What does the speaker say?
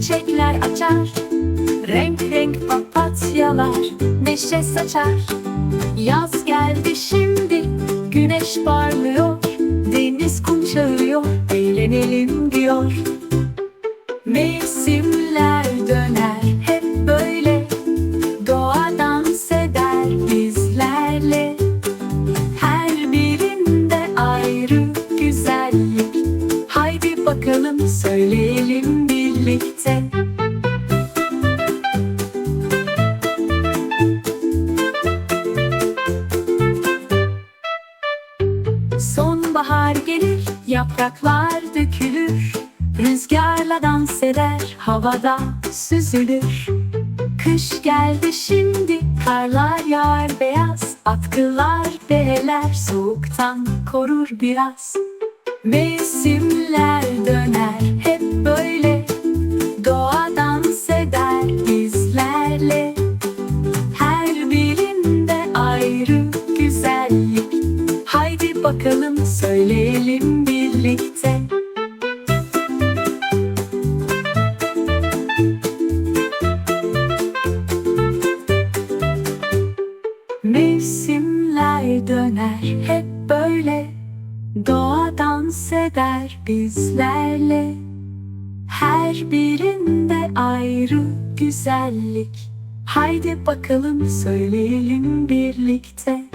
açar. Renk renk papatyalar neşe saçar. Yaz geldi şimdi güneş parlıyor Deniz kum çağırıyor eğlenelim diyor. Mevsimler döner hep böyle Doğa dans eder bizlerle. Her birinde ayrı güzellik. Haydi bakalım söyleyelim birlikte Sonbahar gelir, yapraklar dökülür. Rüzgarla dans eder, havada süzülür. Kış geldi şimdi, karlar yağar beyaz. Atkılar, bereler soğuktan korur biraz. Mevsimler döner bakalım söyleyelim birlikte. Mevsimler döner hep böyle Doğa dans eder bizlerle. Her birinde ayrı güzellik. Haydi bakalım söyleyelim birlikte